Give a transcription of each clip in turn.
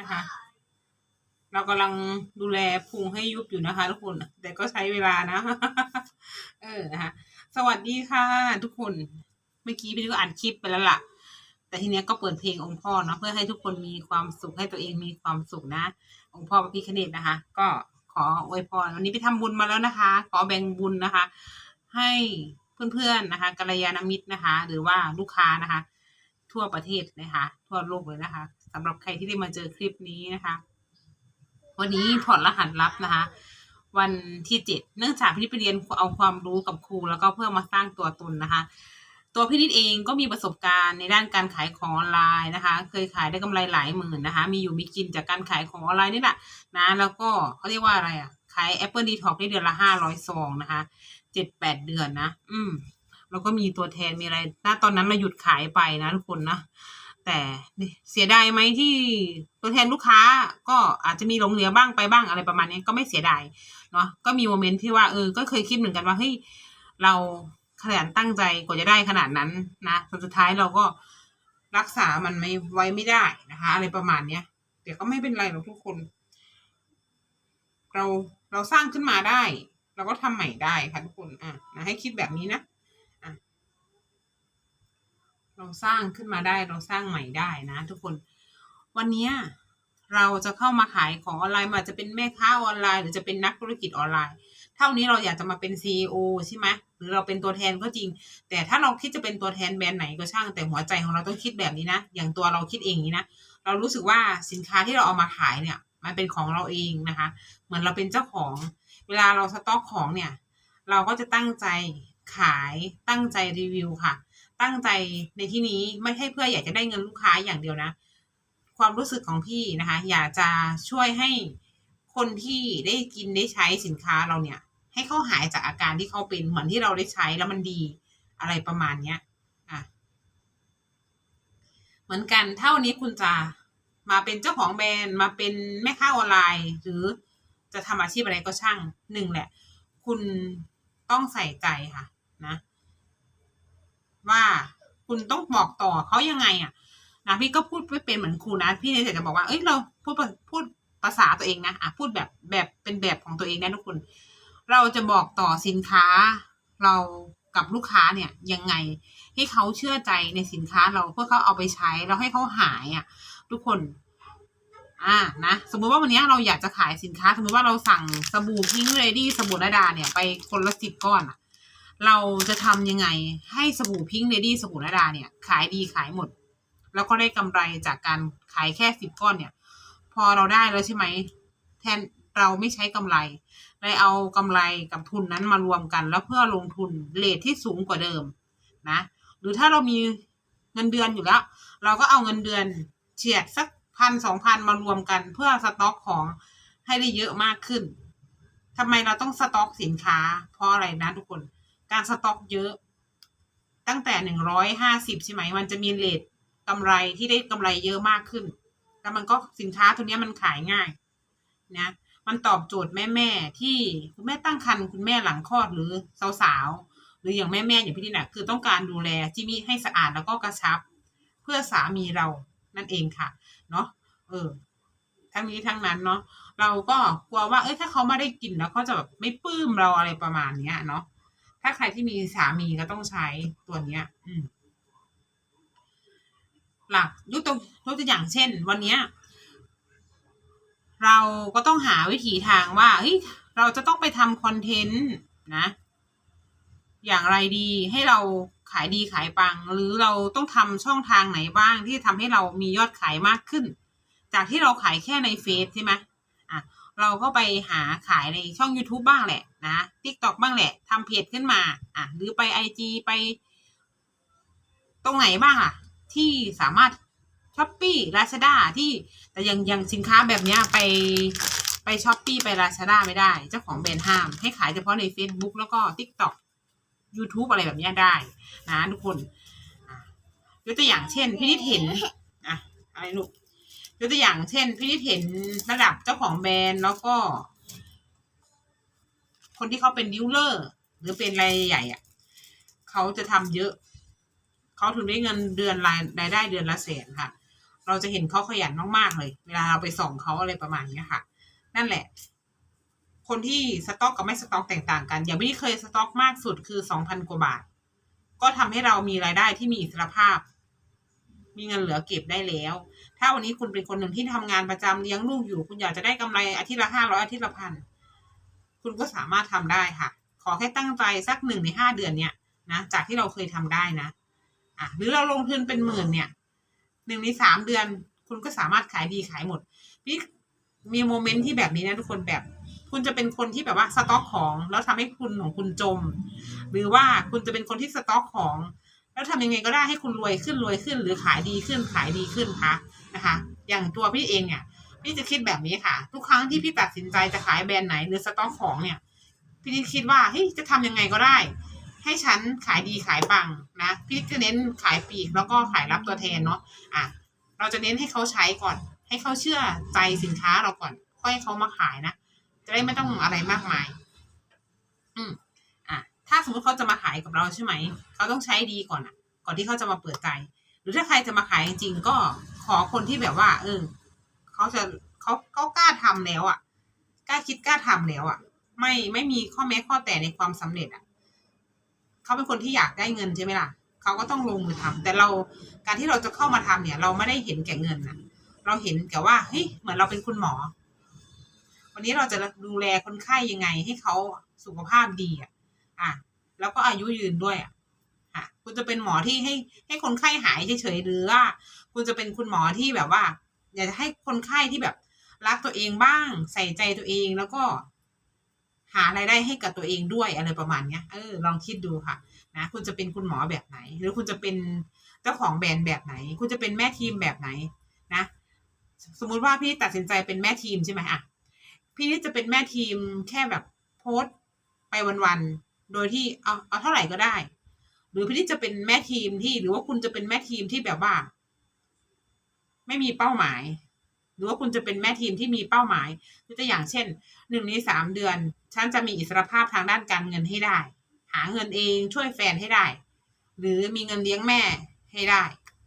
นะคะ เรากำลังดูแลพุงให้ยุบอยู่นะคะทุกคน แต่ก็ใช้เวลานะ เออนะคะ สวัสดีค่ะ ทุกคน เมื่อกี้พี่ก็อ่านคลิปไปแล้วล่ะ แต่ทีเนี้ยก็เปิดเพลงองค์พ่อเนาะเพื่อให้ทุกคนมีความสุขให้ตัวเองมีความสุขนะ องค์พ่อพระพิฆเนศนะคะ ก็ขออวยพรวันนี้ไปทำบุญมาแล้วนะคะ ขอแบ่งบุญนะคะ ให้เพื่อนๆนะคะกัลยาณมิตรนะคะ หรือว่าลูกค้านะคะ ทั่วประเทศนะคะ ทั่วโลกเลยนะคะ สำหรับใครที่ได้มาเจอคลิปนี้นะคะ วันนี้ถอดรหัสลับนะคะ วันที่เจ็ดเนื่องจากพี่นิดไปเรียนเอาความรู้กับครู แล้วก็เพื่อมาสร้างตัวตนนะคะ ตัวพี่นิดเองก็มีประสบการณ์ในด้านการขายของออนไลน์นะคะ เคยขายได้กำไรหลายหมื่นนะคะ มีอยู่มีกินจากการขายของออนไลน์นี่แหละนะแล้วก็เขาเรียกว่าอะไรอะขาย Apple Detox ได้เดือนละห้าร้อยซองนะคะเจ็ดแปดเดือนนะ อืมแล้วก็มีตัวแทนมีอะไร ณ ตอนนั้นเราหยุดขายไปนะทุกคนนะ แต่เสียดายไหมที่ตัวแทนลูกค้าก็อาจจะมีหลงเหลือบ้างไปบ้างอะไรประมาณนี้ก็ไม่เสียดายเนาะก็มีโมเมนต์ที่ว่าเออก็เคยคิดเหมือนกันว่าเฮ้ยเราขยันตั้งใจกว่าจะได้ขนาดนั้นนะจนสุดท้ายเราก็รักษามันไม่ไว้ไม่ได้นะคะ อะไรประมาณเนี้ยแต่ก็ไม่เป็นไรหรอกทุกคน เราเราสร้างขึ้นมาได้ เราก็ทำใหม่ได้ค่ะทุกคนอะนะให้คิดแบบนี้นะ เราสร้างขึ้นมาได้เราสร้างใหม่ได้นะ ทุกคน วันนี้เราจะเข้ามาขายของออนไลน์มาจะเป็นแม่ค้าออนไลน์ หรือจะเป็นนักธุรกิจออนไลน์ เท่านี้เราอยากจะมาเป็นซีอใช่ไหมหรือเราเป็นตัวแทนก็จริง แต่ถ้าเราคิดจะเป็นตัวแทนแบรนด์ไหนก็ช่าง แต่หัวใจของเราต้องคิดแบบนี้นะ อย่างตัวเราคิดเองนี้นะ เรารู้สึกว่าสินค้าที่เราเอามาขายเนี่ย มันเป็นของเราเองนะคะ เหมือนเราเป็นเจ้าของ เวลาเราสต็อกของเนี่ย เราก็จะตั้งใจขายตั้งใจรีวิวค่ะ ตั้งใจในที่นี้ไม่ใช่เพื่ออยากจะได้เงินลูกค้าอย่างเดียวนะ ความรู้สึกของพี่นะคะ อยากจะช่วยให้คนที่ได้กินได้ใช้สินค้าเราเนี่ย ให้เขาหายจากอาการที่เขาเป็นเหมือนที่เราได้ใช้แล้วมันดีอะไรประมาณเนี้ยอะเหมือนกันถ้าวันนี้คุณจะมาเป็นเจ้าของแบรนด์มาเป็นแม่ค้าออนไลน์ หรือจะทำอาชีพอะไรก็ช่างหนึ่งแหละ คุณต้องใส่ใจค่ะ นะ ว่าคุณต้องบอกต่อเขายังไงอะนะพี่ก็พูดไม่เป็นเหมือนครูนะ พี่เนี่ยจะบอกว่าเอ้ยเราพูดพูดภาษาตัวเองนะอะพูดแบบแบบเป็นแบบของตัวเองนะทุกคน เราจะบอกต่อสินค้า เรากับลูกค้าเนี่ยยังไง ให้เขาเชื่อใจในสินค้าเราเพื่อเขาเอาไปใช้แล้วให้เขาหายอะ ทุกคน อ่านะสมมุติว่าวันนี้เราอยากจะขายสินค้า สมมติว่าเราสั่งสบู่พิงเรดี้สบู่ระดาเนี่ย ไปคนละสิบก้อนอะ เราจะทำยังไงให้สบู่พิงเลดี้สบู่ระดาเนี่ย ขายดีขายหมด แล้วก็ได้กำไรจากการขายแค่สิบก้อนเนี่ย พอเราได้แล้วใช่ไหมแทนเราไม่ใช้กำไรได้เอากำไรกับทุนนั้นมารวมกัน แล้วเพื่อลงทุนเลทที่สูงกว่าเดิมนะ หรือถ้าเรามีเงินเดือนอยู่แล้ว เราก็เอาเงินเดือนเฉียดสักพันสองพันมารวมกัน เพื่อสต็อกของให้ได้เยอะมากขึ้นทำไมเราต้องสต็อกสินค้า เพราะอะไรนะทุกคน การสต็อกเยอะ ตั้งแต่หนึ่งร้อยห้าสิบใช่ไหมมันจะมีเลทกำไรที่ได้กำไรเยอะมากขึ้น แล้วมันก็สินค้าตัวนี้มันขายง่ายนะ มันตอบโจทย์แม่แม่ที่คุณแม่ตั้งครรภ์คุณแม่หลังคลอดหรือสาวๆหรืออย่างแม่แม่อย่างพี่นี่นะคือต้องการดูแลจิมี่ให้สะอาดแล้วก็กระชับ เพื่อสามีเรานั่นเองค่ะ เนาะเออทั้งนี้ทั้งนั้นเนาะเราก็กลัวว่า เอ้ยถ้าเขาไม่ได้กินแล้วเขาจะแบบไม่ปลื้มเราอะไรประมาณเนี้ยเนาะ ถ้าใครที่มีสามีก็ต้องใช้ตัวเนี้ย อืม หลักยกตัวยกตัวอย่างเช่น วันเนี้ย เราก็ต้องหาวิถีทางว่าเฮ้ยเราจะต้องไปทำคอนเทนต์นะ อย่างไรดีให้เราขายดีขายปัง หรือเราต้องทำช่องทางไหนบ้างที่ทำให้เรามียอดขายมากขึ้น จากที่เราขายแค่ในเฟซใช่ไหม เราก็ไปหาขายในช่อง YouTube บ้างแหละนะ TikTok บ้างแหละทำเพจขึ้นมาอะหรือไป IG ไป ตรงไหนบ้างอะ ที่สามารถช้อปปี้ลาซาด้าที่แต่ยังยังสินค้าแบบเนี้ยไปไปช้อปปี้ไปลาซาด้าไม่ได้ เจ้าของแบรนด์ห้าม ให้ขายเฉพาะใน Facebook แล้วก็ TikTok YouTube อะไรแบบนี้ได้นะทุกคนยกตัวอย่างเช่น พี่นิดเห็น อะ อะไรลูก ยกตัวอย่างเช่น พี่นิดเห็นระดับเจ้าของแบรนด์แล้วก็ คนที่เขาเป็นดิวเลอร์ หรือเป็นรายใหญ่อะเขาจะทำเยอะ เขาถึงได้เงินเดือนรายรายได้เดือนละแสนค่ะ เราจะเห็นเขาขยันมากๆเลย เวลาเราไปส่องเขาอะไรประมาณเนี้ยค่ะ นั่นแหละ คนที่สต็อกกับไม่สต็อกแตกต่างกัน อย่างที่เคยสต็อกมากสุดคือสองพันกว่าบาท ก็ทำให้เรามีรายได้ที่มีอิสรภาพ มีเงินเหลือเก็บได้แล้ว ถ้าวันนี้คุณเป็นคนหนึ่งที่ทำงานประจำเลี้ยงลูกอยู่ คุณอยากจะได้กำไรอาทิตย์ละห้าร้อยอาทิตย์ละพันคุณก็สามารถทำได้ค่ะ ขอแค่ตั้งใจสักหนึ่งในห้าเดือนเนี้ยนะจากที่เราเคยทำได้นะอะหรือเราลงทุนเป็นหมื่นเนี่ยหนึ่งในสามเดือน คุณก็สามารถขายดีขายหมดพี่มีโมเมนต์ที่แบบนี้นะทุกคนแบบ คุณจะเป็นคนที่แบบว่าสต็อกของ แล้วทำให้คุณของคุณจม หรือว่าคุณจะเป็นคนที่สต็อกของ แล้วทำยังไงก็ได้ให้คุณรวยขึ้นรวยขึ้น หรือขายดีขึ้นขายดีขึ้นคะนะคะ อย่างตัวพี่เองเนี่ยพี่จะคิดแบบนี้ค่ะ ทุกครั้งที่พี่ตัดสินใจจะขายแบรนด์ไหนหรือสต็อกของเนี่ย พี่จะคิดว่าเฮ้ยจะทำยังไงก็ได้ ให้ฉันขายดีขายปังนะพี่จะเน้นขายปีกแล้วก็ขายรับตัวแทนเนาะอะเราจะเน้นให้เขาใช้ก่อน ให้เขาเชื่อใจสินค้าเราก่อนค่อยให้เขามาขายนะจะได้ไม่ต้องอะไรมากมาย อืม ถ้าสมมติเขาจะมาขายกับเราใช่ไหม เขาต้องใช้ดีก่อนอะ ก่อนที่เขาจะมาเปิดใจ หรือถ้าใครจะมาขายจริงๆก็ขอคนที่แบบว่า เออเขาจะเขาเขากล้าทำแล้วอะ กล้าคิดกล้าทำแล้วอะ ไม่ไม่มีข้อแม้ข้อแต่ในความสำเร็จอะ เขาเป็นคนที่อยากได้เงินใช่ไหมล่ะ เขาก็ต้องลงมือทำแต่เราการที่เราจะเข้ามาทำเนี่ย เราไม่ได้เห็นแก่เงินนะเราเห็นแก่ว่าเฮ้ยเหมือนเราเป็นคุณหมอ วันนี้เราจะดูแลคนไข้ยังไง ให้เขาสุขภาพดีอะ อะ แล้วก็อายุยืนด้วยอะค่ะ คุณจะเป็นหมอที่ให้ให้คนไข้หายเฉยๆหรือว่า คุณจะเป็นคุณหมอที่แบบว่า อยากจะให้คนไข้ที่แบบรักตัวเองบ้าง ใส่ใจตัวเองแล้วก็ หารายได้ให้กับตัวเองด้วยอะไรประมาณเนี้ยเออลองคิดดูค่ะ นะคุณจะเป็นคุณหมอแบบไหน หรือคุณจะเป็นเจ้าของแบรนด์แบบไหน คุณจะเป็นแม่ทีมแบบไหน นะ สมมุติว่าพี่ตัดสินใจเป็นแม่ทีมใช่ไหมอะพี่นี่จะเป็นแม่ทีมแค่แบบโพสต์ไปวันๆ โดยที่เอาเอาเท่าไหร่ก็ได้ หรือพี่นี่จะเป็นแม่ทีมที่หรือว่าคุณจะเป็นแม่ทีมที่แบบว่า ไม่มีเป้าหมาย หรือว่าคุณจะเป็นแม่ทีมที่มีเป้าหมายยกตัวอย่างเช่นหนึ่งในสามเดือน ฉันจะมีอิสรภาพทางด้านการเงินให้ได้ หาเงินเองช่วยแฟนให้ได้ หรือมีเงินเลี้ยงแม่ให้ได้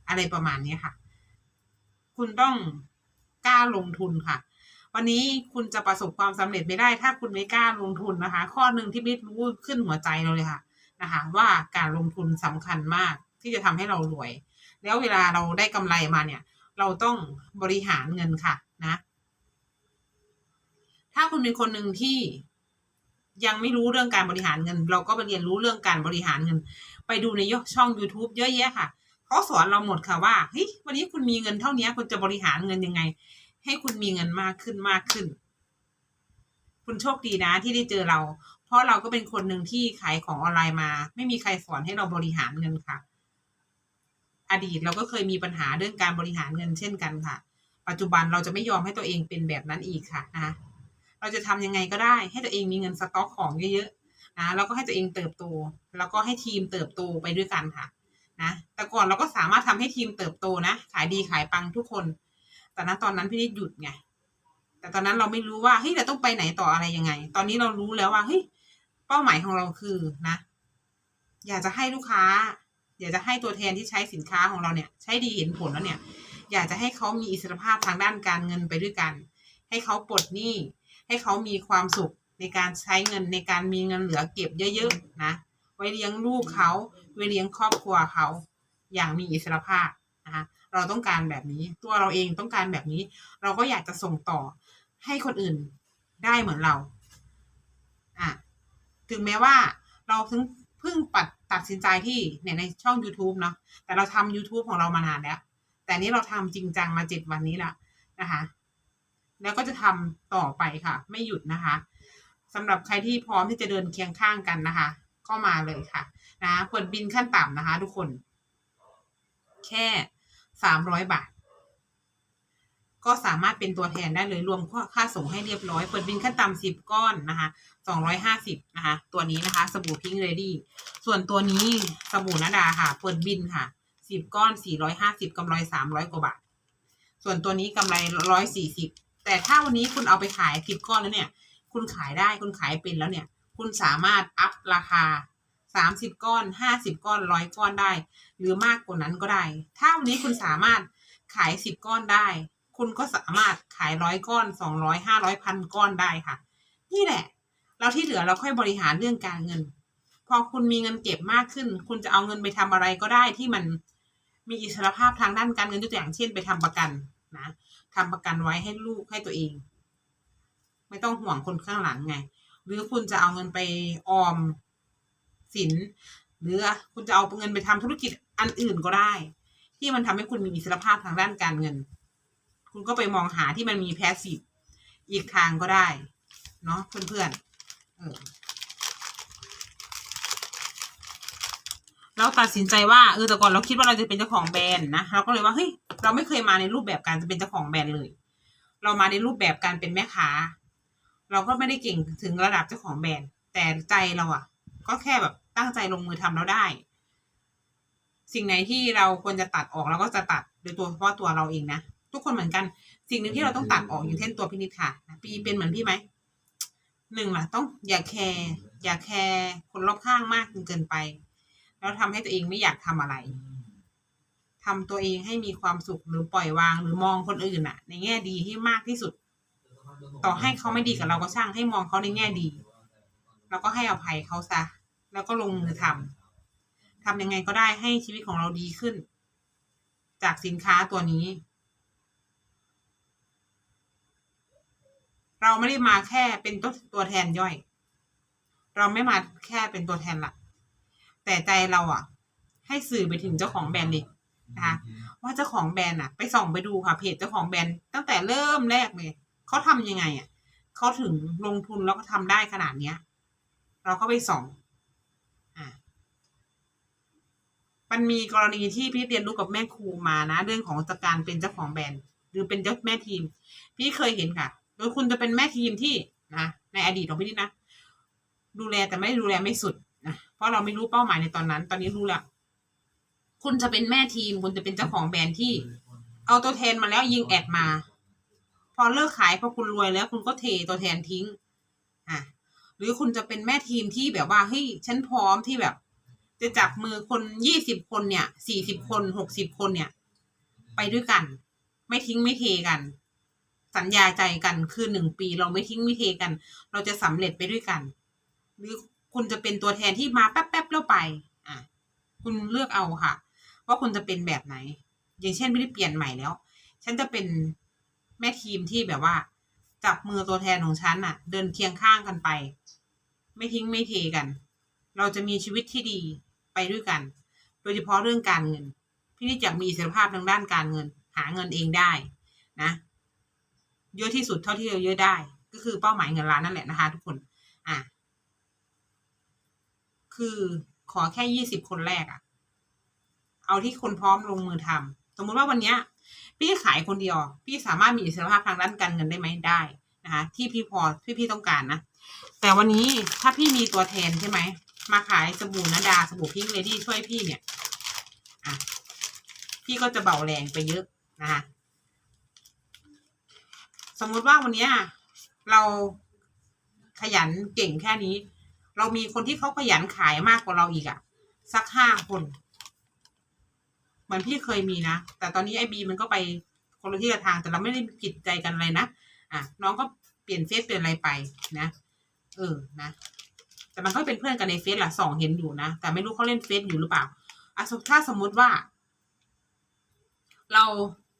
อะไรประมาณนี้ค่ะ คุณต้องกล้าลงทุนค่ะ วันนี้คุณจะประสบความสำเร็จไม่ได้ถ้าคุณไม่กล้าลงทุนนะคะ ข้อหนึ่งที่บิ๊กรู้ขึ้นหัวใจเราเลยค่ะนะคะว่าการลงทุนสำคัญมากที่จะทำให้เรารวย แล้วเวลาเราได้กำไรมาเนี่ย เราต้องบริหารเงินค่ะนะ ถ้าคุณเป็นคนหนึ่งที่ยังไม่รู้เรื่องการบริหารเงิน เราก็ไปเรียนรู้เรื่องการบริหารเงิน ไปดูในช่อง YouTube เยอะแยะค่ะเขาสอนเราหมดค่ะว่าเฮ้ยวันนี้คุณมีเงินเท่านี้คุณจะบริหารเงินยังไง ให้คุณมีเงินมากขึ้นมากขึ้น คุณโชคดีนะที่ได้เจอเรา เพราะเราก็เป็นคนหนึ่งที่ขายของออนไลน์มา ไม่มีใครสอนให้เราบริหารเงินค่ะ อดีตเราก็เคยมีปัญหาเรื่องการบริหารเงินเช่นกันค่ะ ปัจจุบันเราจะไม่ยอมให้ตัวเองเป็นแบบนั้นอีกค่ะนะเราจะทำยังไงก็ได้ ให้ตัวเองมีเงินสต็อกของเยอะๆนะแล้วก็ให้ตัวเองเติบโต แล้วก็ให้ทีมเติบโตไปด้วยกันค่ะนะแต่ก่อนเราก็สามารถทำให้ทีมเติบโตนะ ขายดีขายปังทุกคน แต่ณตอนนั้นพี่นิดหยุดไง แต่ตอนนั้นเราไม่รู้ว่าเฮ้ยเราต้องไปไหนต่ออะไรยังไง ตอนนี้เรารู้แล้วว่าเฮ้ยเป้าหมายของเราคือนะ อยากจะให้ลูกค้า อยากจะให้ตัวแทนที่ใช้สินค้าของเราเนี่ย ใช้ดีเห็นผลแล้วเนี่ย อยากจะให้เขามีอิสรภาพทางด้านการเงินไปด้วยกัน ให้เขาปลดหนี้ ให้เขามีความสุขในการใช้เงินในการมีเงินเหลือเก็บเยอะๆนะ ไว้เลี้ยงลูกเขาไว้เลี้ยงครอบครัวเขาอย่างมีอิสรภาพนะคะ เราต้องการแบบนี้ ตัวเราเองต้องการแบบนี้ เราก็อยากจะส่งต่อให้คนอื่นได้เหมือนเราอะถึงแม้ว่าเราเพิ่งเพิ่งปัดตัดสินใจที่เนี่ยในช่อง YouTube เนาะแต่เราทำ YouTube ของเรามานานแล้ว แต่นี้เราทำจริงจังมาเจ็ดวันนี้ละนะคะ แล้วก็จะทำต่อไปค่ะ ไม่หยุดนะคะสำหรับใครที่พร้อมที่จะเดินเคียงข้างกันนะคะ ก็มาเลยค่ะ นะเปิดบินขั้นต่ำนะคะ ทุกคน แค่ สามร้อยบาท ก็สามารถเป็นตัวแทนได้เลยรวมค่าส่งให้เรียบร้อย เปิดบินขั้นต่ำสิบก้อนนะคะสองร้อยห้าสิบนะคะ ตัวนี้นะคะ สบู่พิงเรดี้ส่วนตัวนี้สบู่นาดาค่ะ เปิดบินค่ะสิบก้อนสี่ร้อยห้าสิบกำไรสามร้อยกว่าบาท ส่วนตัวนี้กำไรร้อยสี่สิบแต่ถ้าวันนี้คุณเอาไปขายสิบก้อนแล้วเนี่ย คุณขายได้คุณขายเป็นแล้วเนี่ย คุณสามารถอัพราคา สามสิบก้อนห้าสิบก้อนร้อยก้อนได้ หรือมากกว่านั้นก็ได้ ถ้าวันนี้คุณสามารถขายสิบก้อนได้ คุณก็สามารถขายร้อยก้อนสองร้อยห้าร้อยพันก้อนได้ค่ะ นี่แหละแล้วที่เหลือเราค่อยบริหารเรื่องการเงิน พอคุณมีเงินเก็บมากขึ้น คุณจะเอาเงินไปทำอะไรก็ได้ที่มันมีอิสรภาพทางด้านการเงินตัวอย่างเช่น ไปทำประกันนะทำประกันไว้ให้ลูกให้ตัวเอง ไม่ต้องห่วงคนข้างหลังไง หรือคุณจะเอาเงินไปออม สิน หรือคุณจะเอาเงินไปทำธุรกิจอันอื่นก็ได้ ที่มันทำให้คุณมีอิสรภาพทางด้านการเงิน คุณก็ไปมองหาที่มันมีแพสซีฟอีกทางก็ได้ เนาะเพื่อนๆเออเราตัดสินใจว่าเออแต่ก่อนเราคิดว่าเราจะเป็นเจ้าของแบรนด์นะเราก็เลยว่าเฮ้ยเราไม่เคยมาในรูปแบบการจะเป็นเจ้าของแบรนด์เลย เรามาในรูปแบบการเป็นแม่ค้า เราก็ไม่ได้เก่งถึงระดับเจ้าของแบรนด์แต่ใจเราอะก็แค่แบบ ตั้งใจลงมือทำแล้วได้ สิ่งไหนที่เราควรจะตัดออกเราก็จะตัดโดยตัวเฉพาะตัวเราเองนะทุกคนเหมือนกัน สิ่งหนึ่งที่เราต้องตัดออกอย่างเช่นตัวพินิจค่ะนะพี่เป็นเหมือนพี่ไหมหนึ่งล่ะ ต้องอย่าแคร์อย่าแคร์คนรอบข้างมากจนเกินไป แล้วทำให้ตัวเองไม่อยากทำอะไรทำตัวเองให้มีความสุขหรือปล่อยวางหรือมองคนอื่นอะในแง่ดีให้มากที่สุด ต่อให้เขาไม่ดีกับเราก็ช่างให้มองเขาในแง่ดี แล้วก็ให้อภัยเขาซะ แล้วก็ลงมือทำทำยังไงก็ได้ให้ชีวิตของเราดีขึ้น จากสินค้าตัวนี้ เราไม่ได้มาแค่เป็นตัวตัวแทนย่อย เราไม่มาแค่เป็นตัวแทนหลักแต่ใจเราอะ ให้สื่อไปถึงเจ้าของแบรนด์เลยนะคะว่าเจ้าของแบรนด์อะ ไปส่องไปดูค่ะเพจเจ้าของแบรนด์ตั้งแต่เริ่มแรกเลยเขาทำยังไงอะเขาถึงลงทุนแล้วก็ทำได้ขนาดเนี้ย เราก็ไปส่อง อ่า มันมีกรณีที่พี่เรียนรู้กับแม่ครูมานะ เรื่องของการเป็นเจ้าของแบรนด์ หรือเป็นเจ้าแม่ทีม พี่เคยเห็นค่ะ โดยคุณจะเป็นแม่ทีมที่นะในอดีตของพี่นี่นะ ดูแลแต่ไม่ได้ดูแลไม่สุดนะเพราะเราไม่รู้เป้าหมายในตอนนั้น ตอนนี้รู้แล้วคุณจะเป็นแม่ทีม คุณจะเป็นเจ้าของแบรนด์ที่ เอาตัวแทนมาแล้วยิงแอดมา พอเลิกขายพอคุณรวยแล้วคุณก็เทตัวแทนทิ้ง อะ หรือคุณจะเป็นแม่ทีมที่แบบว่าเฮ้ยฉันพร้อมที่แบบ จะจับมือคนยี่สิบคนเนี่ยสี่สิบคนหกสิบคนเนี่ย ไปด้วยกัน ไม่ทิ้งไม่เทกัน สัญญาใจกันคือหนึ่งปีเราไม่ทิ้งไม่เทกัน เราจะสำเร็จไปด้วยกัน หรือคุณจะเป็นตัวแทนที่มาแป๊บๆแล้วไป อะ คุณเลือกเอาค่ะ ว่าคุณจะเป็นแบบไหน อย่างเช่นไม่ได้เปลี่ยนใหม่แล้ว ฉันจะเป็นแม่ทีมที่แบบว่า จับมือตัวแทนของฉันน่ะ เดินเคียงข้างกันไป ไม่ทิ้งไม่เทกัน เราจะมีชีวิตที่ดี ไปด้วยกัน โดยเฉพาะเรื่องการเงิน พี่นิดอยากมีอิสรภาพทางด้านการเงิน หาเงินเองได้นะ เยอะที่สุดเท่าที่เราเยอะได้ ก็คือเป้าหมายเงินล้านนั่นแหละนะคะ ทุกคน อะ คือขอแค่ยี่สิบคนแรกอะเอาที่คนพร้อมลงมือทำสมมุติว่าวันเนี้ย พี่ขายคนเดียว พี่สามารถมีอิสรภาพทางด้านการเงินได้ไหมได้นะคะที่พี่พอที่พี่ต้องการนะแต่วันนี้ถ้าพี่มีตัวแทนใช่ไหม มาขายสบู่นาดาสบู่พิงเลดี้ช่วยพี่เนี่ยอะพี่ก็จะเบาแรงไปเยอะนะคะสมมุติว่าวันนี้เราขยันเก่งแค่นี้ เรามีคนที่เขาขยันขายมากกว่าเราอีกอะสักห้าคนเหมือนพี่เคยมีนะ แต่ตอนนี้ไอบีมันก็ไปคนละที่ละทางแต่เราไม่ได้ผิดใจกันอะไรนะอะน้องก็เปลี่ยนเฟซเปลี่ยนอะไรไปนะ เออนะ แต่มันก็เป็นเพื่อนกันในเฟซแหละสองเห็นอยู่นะ แต่ไม่รู้เขาเล่นเฟซอยู่หรือเปล่าอะถ้าสมมุติว่า เรา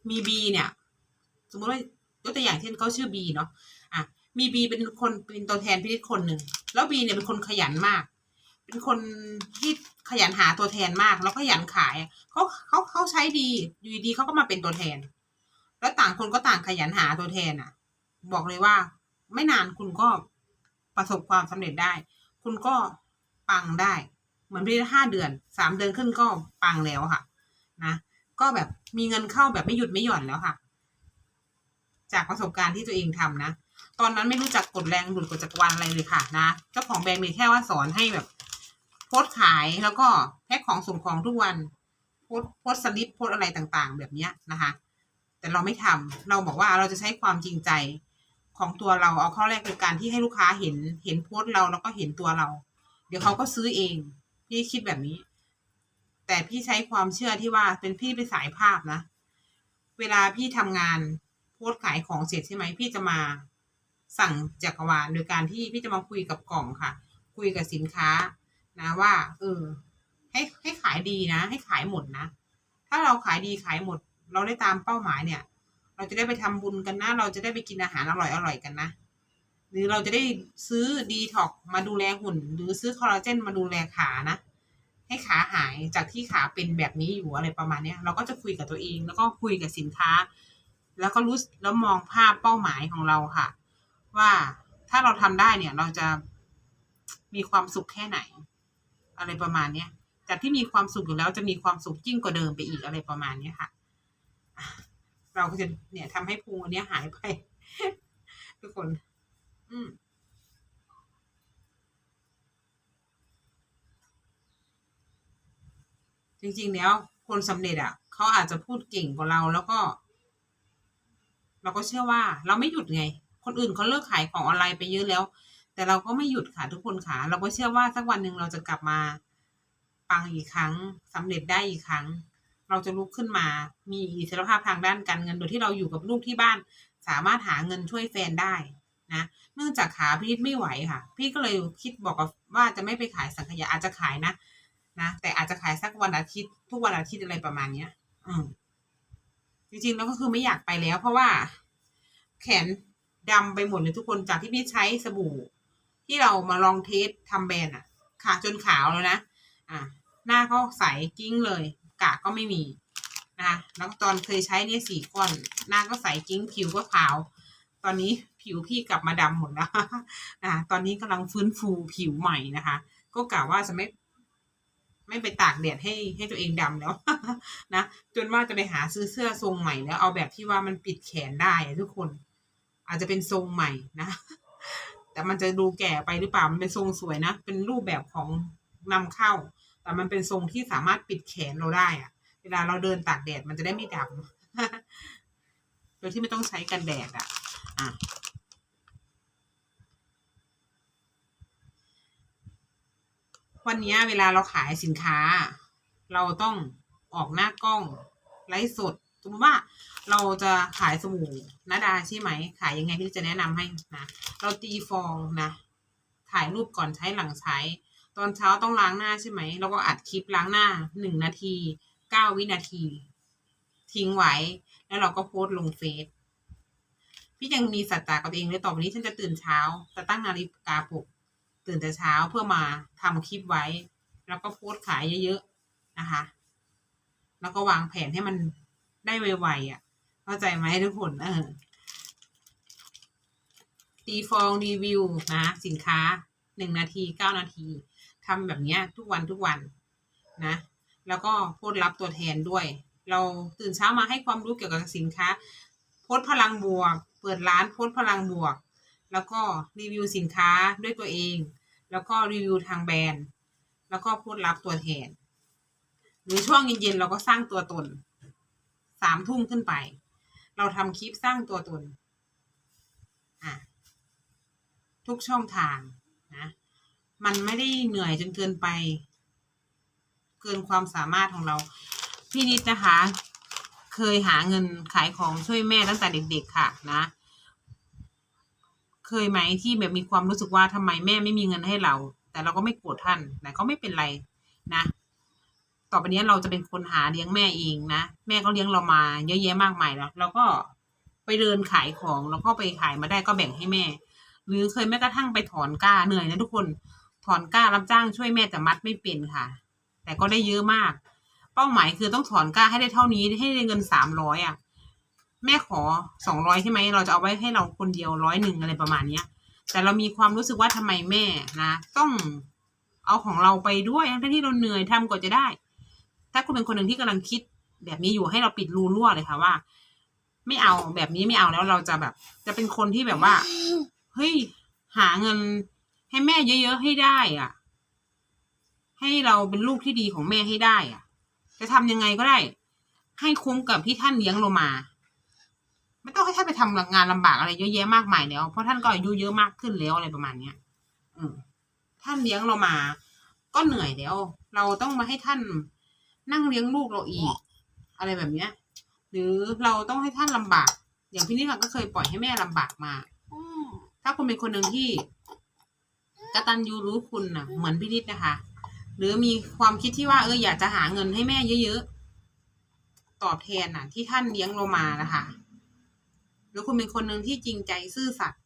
มีบีเนี่ย สมมุติว่ายกตัวอย่างเช่นเขาชื่อบีเนาะอะมีบีเป็นคนเป็นตัวแทนพิธีคนหนึ่งแล้วบีเนี่ยเป็นคนขยันมาก เป็นคนที่ขยันหาตัวแทนมาก แล้วก็ขยันขายเขาเขาเขาใช้ดีอยู่ดีเขาก็มาเป็นตัวแทน แล้วต่างคนก็ต่างขยันหาตัวแทนอะ บอกเลยว่า ไม่นานคุณก็ประสบความสำเร็จได้ คุณก็ปังได้ เหมือนพี่ห้าเดือนสามเดือนขึ้นก็ปังแล้วค่ะ นะก็แบบมีเงินเข้าแบบไม่หยุดไม่หย่อนแล้วค่ะ จากประสบการณ์ที่ตัวเองทำนะตอนนั้นไม่รู้จักกดแรงดูดกดจักรวาลอะไรเลยค่ะนะเจ้าของแบรนด์มีแค่ว่าสอนให้แบบโพสขายแล้วก็แพ็คของส่งของทุกวันโพสโพสสลิปโพสอะไรต่างๆ แบบเนี้ยนะคะ แต่เราไม่ทำเราบอกว่าเราจะใช้ความจริงใจ ของตัวเราเอาข้อแรกคือการที่ให้ลูกค้าเห็นเห็นโพสต์เราแล้วก็เห็นตัวเรา เดี๋ยวเขาก็ซื้อเอง พี่คิดแบบนี้ แต่พี่ใช้ความเชื่อที่ว่าเป็นพี่เป็นสายภาพนะ เวลาพี่ทำงานโพสต์ขายของเสร็จใช่ไหมพี่จะมาสั่งจักรวาลโดยการที่พี่จะมาคุยกับกล่องค่ะ คุยกับสินค้านะว่า เออ ให้ให้ขายดีนะ ให้ขายหมดนะ ถ้าเราขายดีขายหมด เราได้ตามเป้าหมายเนี่ย เราจะได้ไปทำบุญกันนะ เราจะได้ไปกินอาหารอร่อยอร่อยกันนะ หรือเราจะได้ซื้อดีท็อกมาดูแลหุ่น หรือซื้อคอลลาเจนมาดูแลขานะ ให้ขาหายจากที่ขาเป็นแบบนี้อยู่อะไรประมาณเนี้ย เราก็จะคุยกับตัวเอง แล้วก็คุยกับสินค้า แล้วก็รู้แล้วมองภาพเป้าหมายของเราค่ะ ว่าถ้าเราทำได้เนี่ยเราจะมีความสุขแค่ไหน อะไรประมาณเนี้ยจากที่มีความสุขอยู่แล้วจะมีความสุขยิ่งกว่าเดิมไปอีกอะไรประมาณเนี้ยค่ะ เราก็จะเนี่ยทำให้พุงอันเนี้ยหายไป ทุกคน อืมจริงๆแล้วคนสำเร็จอะเขาอาจจะพูดเก่งกว่าเราแล้วก็ เราก็เชื่อว่า เราไม่หยุดไง คนอื่นเขาเลิกขายของออนไลน์ไปเยอะแล้ว แต่เราก็ไม่หยุดค่ะทุกคนค่ะ เราก็เชื่อว่าสักวันหนึ่งเราจะกลับมาปังอีกครั้งสำเร็จได้อีกครั้ง เราจะลุกขึ้นมา มีอิสรภาพทางด้านการเงิน โดยที่เราอยู่กับลูกที่บ้าน สามารถหาเงินช่วยแฟนได้นะเนื่องจากขาพี่ไม่ไหวค่ะ พี่ก็เลยคิดบอกว่าจะไม่ไปขายสังขยาอาจจะขายนะนะแต่อาจจะขายสักวันอาทิตย์ ทุกวันอาทิตย์อะไรประมาณเนี้ย อืมจริงๆแล้วก็คือไม่อยากไปแล้ว เพราะว่า แขนดำไปหมดเลยทุกคนจากที่พี่ใช้สบู่ ที่เรามาลองเทสทำแบรนด์อะขาจนขาวแล้วนะอะ หน้าก็ใสกิ้งเลย กากก็ไม่มีนะคะแล้วตอนเคยใช้เนี่ยสี่ก้อน หน้าก็ใสกิ้งผิวก็ขาว ตอนนี้ผิวพี่กลับมาดำหมดแล้วอ่าตอนนี้กำลังฟื้นฟูผิวใหม่นะคะ ก็กล่าวว่าจะไม่ไม่ไปตากแดดให้ให้ตัวเองดำแล้วนะจนว่าจะไปหาซื้อเสื้อทรงใหม่แล้ว เอาแบบที่ว่ามันปิดแขนได้ทุกคน อาจจะเป็นทรงใหม่นะ แต่มันจะดูแก่ไปหรือเปล่ามันเป็นทรงสวยนะ เป็นรูปแบบของนำเข้า แต่มันเป็นทรงที่สามารถปิดแขนเราได้อะเวลาเราเดินตากแดดมันจะได้ไม่ดำโดยที่ไม่ต้องใช้กันแดดอะอะวันนี้เวลาเราขายสินค้า เราต้องออกหน้ากล้องไลฟ์สดสมมติว่าเราจะขายสบู่นาดาใช่ไหม ขายยังไงที่จะแนะนำให้นะ เราตีฟองนะ ถ่ายรูปก่อนใช้หลังใช้ ตอนเช้าต้องล้างหน้าใช่ไหมเราก็อัดคลิปล้างหน้าหนึ่งนาทีเก้าวินาที ทิ้งไว้ แล้วเราก็โพสต์ลงเฟซพี่ยังมีสัจจะกับตัวเองเลยต่อไปนี้ฉันจะตื่นเช้าจะตั้งนาฬิกาปลุกตื่นแต่เช้าเพื่อมาทำคลิปไว้ แล้วก็โพสต์ขายเยอะๆนะคะ แล้วก็วางแผนให้มันได้ไวๆอะ เข้าใจไหมทุกคนเออตีฟองรีวิวนะ สินค้าหนึ่งนาทีเก้านาที ทำแบบเนี้ยทุกวันทุกวันนะ แล้วก็โพสต์รับตัวแทนด้วย เราตื่นเช้ามาให้ความรู้เกี่ยวกับสินค้า โพสต์พลังบวก เปิดร้านโพสต์พลังบวก แล้วก็รีวิวสินค้าด้วยตัวเอง แล้วก็รีวิวทางแบรนด์ แล้วก็โพสต์รับตัวแทน หรือช่วงเย็นๆเราก็สร้างตัวตนสามทุ่มขึ้นไป เราทำคลิปสร้างตัวตน อะ ทุกช่องทางนะ มันไม่ได้เหนื่อยจนเกินไป เกินความสามารถของเรา พี่นิดนะคะ เคยหาเงินขายของช่วยแม่ตั้งแต่เด็ก ๆ ค่ะนะ เคยไหมที่แบบมีความรู้สึกว่าทำไมแม่ไม่มีเงินให้เรา แต่เราก็ไม่โกรธท่านแต่ก็ไม่เป็นไรนะ ต่อไปนี้เราจะเป็นคนหาเลี้ยงแม่เองนะ แม่ก็เลี้ยงเรามา เยอะแยะมากมายแล้วเราก็ไปเดินขายของแล้วก็ไปขายมาได้ก็แบ่งให้แม่ หรือเคยแม้กระทั่งไปถอนกล้าเหนื่อยนะทุกคน ถอนกล้ารับจ้างช่วยแม่แต่มัดไม่เป็นค่ะ แต่ก็ได้เยอะมาก เป้าหมายคือต้องถอนกล้าให้ได้เท่านี้ให้ได้เงินสามร้อยอะ แม่ขอสองร้อยใช่ไหมเราจะเอาไว้ให้เราคนเดียวร้อยหนึ่งอะไรประมาณเนี้ย แต่เรามีความรู้สึกว่าทำไมแม่นะต้องเอาของเราไปด้วยทั้งที่เราเหนื่อยทำกว่าจะได้ ถ้าคุณเป็นคนหนึ่งที่กำลังคิด แบบนี้อยู่ให้เราปิดรูรั่วเลยค่ะว่า ไม่เอาแบบนี้ไม่เอาแล้วเราจะแบบ จะเป็นคนที่แบบว่าเฮ้ยหาเงิน ให้แม่เยอะๆให้ได้อะ ให้เราเป็นลูกที่ดีของแม่ให้ได้อะ จะทำยังไงก็ได้ ให้คุ้มกับที่ท่านเลี้ยงเรามาไม่ต้องให้ท่านไปทำงานลำบากอะไรเยอะแยะมากมายแล้วเพราะท่านก็อายุเยอะมากขึ้นแล้วอะไรประมาณเนี้ยอืมท่านเลี้ยงเรามา ก็เหนื่อยแล้ว เราต้องมาให้ท่านนั่งเลี้ยงลูกเราอีก อะไรแบบเนี้ย หรือเราต้องให้ท่านลำบาก อย่างพี่นิดก็เคยปล่อยให้แม่ลำบากมาอืมถ้าคุณเป็นคนหนึ่งที่ กตัญญูรู้คุณน่ะ เหมือนพี่นิดนะคะ หรือมีความคิดที่ว่าเอออยากจะหาเงินให้แม่เยอะๆ ตอบแทนน่ะ ที่ท่านเลี้ยงเรามานะคะหรือคุณเป็นคนหนึ่งที่จริงใจซื่อสัตย์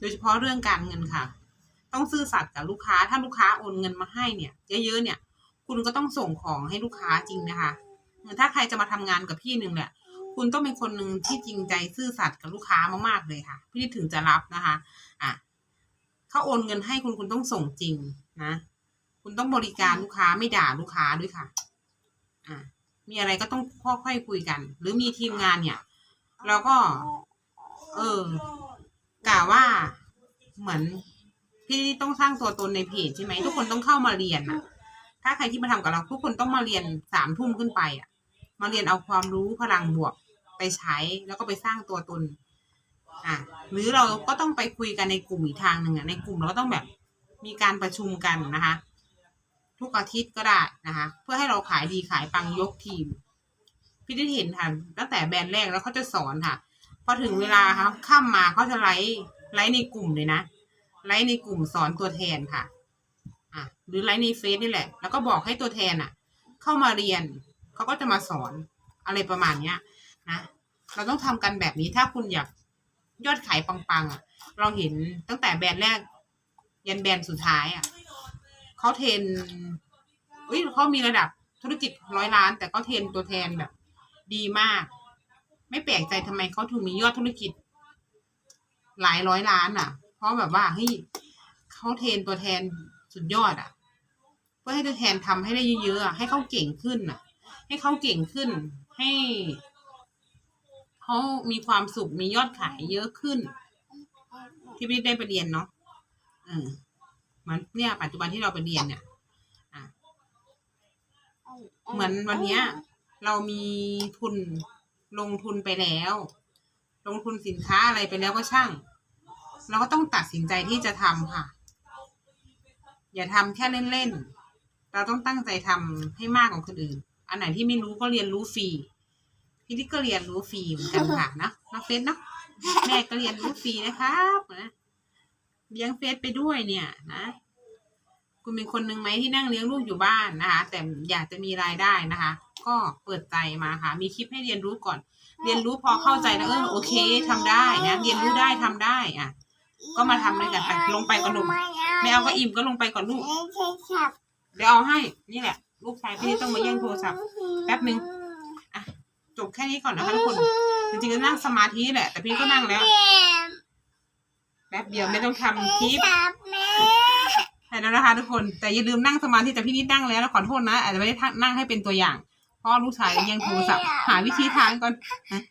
โดยเฉพาะเรื่องการเงินค่ะ ต้องซื่อสัตย์กับลูกค้า ถ้าลูกค้าโอนเงินมาให้เนี่ย เยอะๆเนี่ย คุณก็ต้องส่งของให้ลูกค้าจริงนะคะถ้าใครจะมาทำงานกับพี่หนึ่งเนี่ยคุณต้องเป็นคนหนึ่งที่จริงใจซื่อสัตย์กับลูกค้ามากๆเลยค่ะ พี่ถึงจะรับนะคะ อะ เขาโอนเงินให้คุณคุณต้องส่งจริงนะ คุณต้องบริการลูกค้าไม่ด่าลูกค้าด้วยค่ะ อะมีอะไรก็ต้องค่อยๆคุยกัน หรือมีทีมงานเนี่ย เราก็ เออกล่าวว่าเหมือนพี่ต้องสร้างตัวตนในเพจใช่ไหมทุกคนต้องเข้ามาเรียนอะ ถ้าใครที่มาทำกับเรา ทุกคนต้องมาเรียนสามทุ่มขึ้นไปอะ มาเรียนเอาความรู้พลังบวกไปใช้แล้วก็ไปสร้างตัวตน อะหรือเราก็ต้องไปคุยกันในกลุ่มอีกทางหนึ่งอะในกลุ่มเราก็ต้องแบบมีการประชุมกันนะคะ ทุกอาทิตย์ก็ได้นะคะ เพื่อให้เราขายดีขายปังยกทีม พี่ได้เห็นค่ะตั้งแต่แบรนด์แรกแล้วเขาจะสอนค่ะพอถึงเวลาครับข้ามมาเขาจะไลฟ์ไลฟ์ในกลุ่มเลยนะไลฟ์ในกลุ่มสอนตัวแทนค่ะอะหรือไลฟ์ในเฟซนี่แหละ แล้วก็บอกให้ตัวแทนอะ เข้ามาเรียนเขาก็จะมาสอนอะไรประมาณเนี้ยนะเราต้องทำกันแบบนี้ถ้าคุณอยาก ยอดขายปังๆอะ เราเห็นตั้งแต่แบรนด์แรก ยันแบรนด์สุดท้ายอะเขาเทรนอุ้ยเขามีระดับธุรกิจร้อยล้าน แต่เขาเทรนตัวแทนแบบ ดีมาก ไม่แปลกใจทำไมเขาถึงมียอดธุรกิจ หลายร้อยล้านอะ เพราะแบบว่าเฮ้ยเขาเทรนตัวแทนสุดยอดอะเพื่อให้ตัวแทนทำให้ได้เยอะๆให้เขาเก่งขึ้นอะ ให้เขาเก่งขึ้นให้ เขามีความสุขมียอดขายเยอะขึ้น ที่ไม่ได้ไปเรียนเนาะเออมือนเนี่ย ปัจจุบันที่เราไปเรียนเนี่ยอะเหมือนวันเนี้ย เรามีทุนลงทุนไปแล้ว ลงทุนสินค้าอะไรไปแล้วก็ช่าง เราก็ต้องตัดสินใจที่จะทำค่ะ อย่าทำแค่เล่นๆเราต้องตั้งใจทำให้มากกว่าคนอื่น อันไหนที่ไม่รู้ก็เรียนรู้ฟรี พี่ที่ก็เรียนรู้ฟรีเหมือนกันค่ะนะน้องเฟซเนาะแม่ก็เรียนรู้ฟรีนะครับนะเลี้ยงเฟซไปด้วยเนี่ยนะคุณเป็นคนหนึ่งไหมที่นั่งเลี้ยงลูกอยู่บ้านนะคะแต่อยากจะมีรายได้นะคะ ก็เปิดใจมาค่ะ มีคลิปให้เรียนรู้ก่อน เรียนรู้พอเข้าใจแล้วเออโอเคทำได้นะเรียนรู้ได้ทำได้อะ ก็มาทำด้วยกันไปลงไปก่อนลูกไม่เอาก็อิ่มก็ลงไปก่อนลูกเดี๋ยวเอาให้นี่แหละ ลูกชายพี่ต้องมาแย่งโทรศัพท์แป๊บหนึ่ง จบแค่นี้ก่อนนะคะทุกคน จริงๆก็นั่งสมาธิแหละ แต่พี่ก็นั่งแล้ว แป๊บเดียวไม่ต้องทำคลิปฉับแม่ใช่แล้วนะคะทุกคน แต่อย่าลืมนั่งสมาธิแต่พี่นิดนั่งแล้วแล้วขอโทษนะ อาจจะไม่ได้นั่งให้เป็นตัวอย่าง เพราะลูกชายยังโทรศัพท์หาวิธีทางก่อนนะ